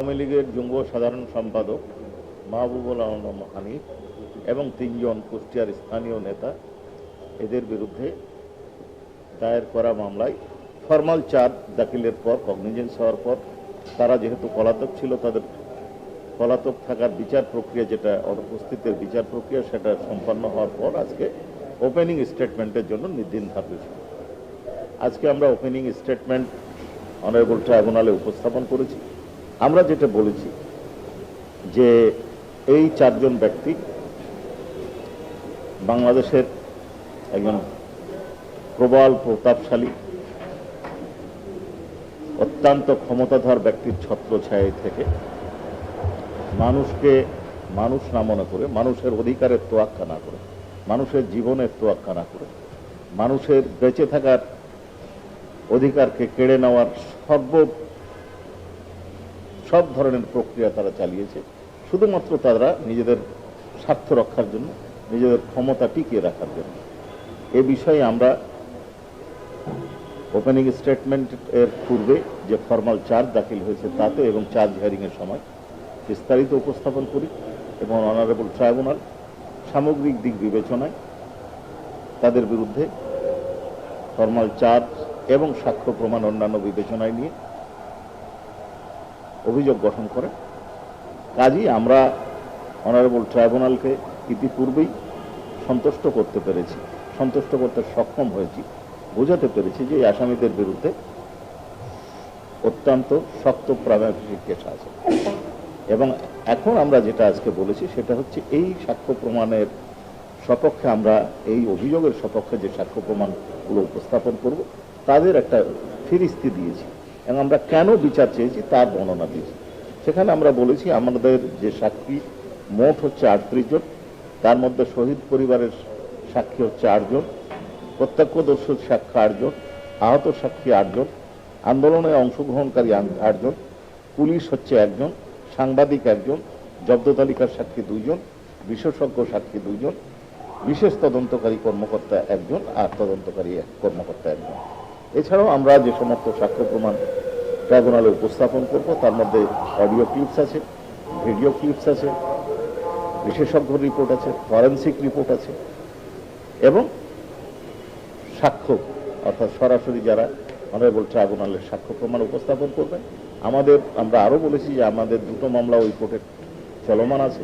আওয়ামী লীগের যুগ্ম সাধারণ সম্পাদক মাহবুবুল আলম হানিফ এবং তিনজন কুষ্টিয়ার স্থানীয় নেতা, এদের বিরুদ্ধে দায়ের করা মামলায় ফরমাল চার্জ দাখিলের পর কগনিজেন্স হওয়ার পর, তারা যেহেতু পলাতক ছিল, তাদের পলাতক থাকার বিচার প্রক্রিয়া যেটা, অনুপস্থিতের বিচার প্রক্রিয়া সেটা সম্পন্ন হওয়ার পর আজকে ওপেনিং স্টেটমেন্টের জন্য নির্দিন ধাপে আজকে আমরা ওপেনিং স্টেটমেন্ট অনারেবল ট্রাইব্যুনালে উপস্থাপন করেছি। আমরা যেটা বলেছি যে এই চারজন ব্যক্তি বাংলাদেশের একজন প্রবল প্রতাপশালী, অত্যন্ত ক্ষমতাধর ব্যক্তির ছত্রছায়া থেকে মানুষকে মানুষ না মনে করে, মানুষের অধিকারের তোয়াক্কা না করে, মানুষের জীবনের তোয়াক্কা না করে, মানুষের বেঁচে থাকার অধিকারকে কেড়ে নেওয়ার সর্ব সব ধরনের প্রক্রিয়া তারা চালিয়েছে। শুধুমাত্র তারা নিজেদের স্বার্থ রক্ষার জন্য, নিজেদের ক্ষমতা টিকিয়ে রাখার জন্য। এ বিষয়ে আমরা ওপেনিং স্টেটমেন্ট এর পূর্বে যে ফর্মাল চার্জ দাখিল হয়েছে তাতে এবং চার্জ হিয়ারিংয়ের সময় বিস্তারিত উপস্থাপন করি এবং অনারেবল ট্রাইব্যুনাল সামগ্রিক দিক বিবেচনায় তাদের বিরুদ্ধে ফর্মাল চার্জ এবং সাক্ষ্য প্রমাণ অন্যান্য বিবেচনায় নিয়ে অভিযোগ গঠন করে। কাজেই আমরা অনারেবল ট্রাইব্যুনালকে ইতিপূর্বেই সন্তুষ্ট করতে পেরেছি, সন্তুষ্ট করতে সক্ষম হয়েছি, বোঝাতে পেরেছি যে আসামিদের বিরুদ্ধে অত্যন্ত শক্ত প্রাথমিক কেস আছে। এবং এখন আমরা যেটা আজকে বলেছি সেটা হচ্ছে এই সাক্ষ্য প্রমাণের সপক্ষে আমরা, এই অভিযোগের সপক্ষে যে সাক্ষ্য প্রমাণগুলো উপস্থাপন করব, তাদের একটা ফিরিস্তি দিয়েছি। এবং আমরা কেন বিচার চেয়েছি তার বর্ণনা দিয়েছি। সেখানে আমরা বলেছি, আমাদের যে সাক্ষী, মোট হচ্ছে আটত্রিশ জন। তার মধ্যে শহীদ পরিবারের সাক্ষী হচ্ছে আটজন প্রত্যক্ষদর্শী সাক্ষী আটজন আহত সাক্ষী আটজন আন্দোলনে অংশগ্রহণকারী আটজন পুলিশ হচ্ছে একজন, সাংবাদিক একজন, জব্দ তালিকার সাক্ষী দুইজন, বিশেষজ্ঞ সাক্ষী দুইজন, বিশেষ তদন্তকারী কর্মকর্তা একজন, আর তদন্তকারী কর্মকর্তা একজন। এছাড়াও আমরা যে সমস্ত সাক্ষ্য প্রমাণ ট্রাইব্যুনালে উপস্থাপন করব, তার মধ্যে অডিও ক্লিপস আছে, ভিডিও ক্লিপস আছে, বিশেষজ্ঞ রিপোর্ট আছে, ফরেন্সিক রিপোর্ট আছে, এবং সাক্ষ্য অর্থাৎ সরাসরি যারা অনারেবল ট্রাইব্যুনালের সাক্ষ্য প্রমাণ উপস্থাপন করবেন। আমাদের, আমরা আরও বলেছি যে আমাদের দুটো মামলা ওই কোর্টে চলমান আছে।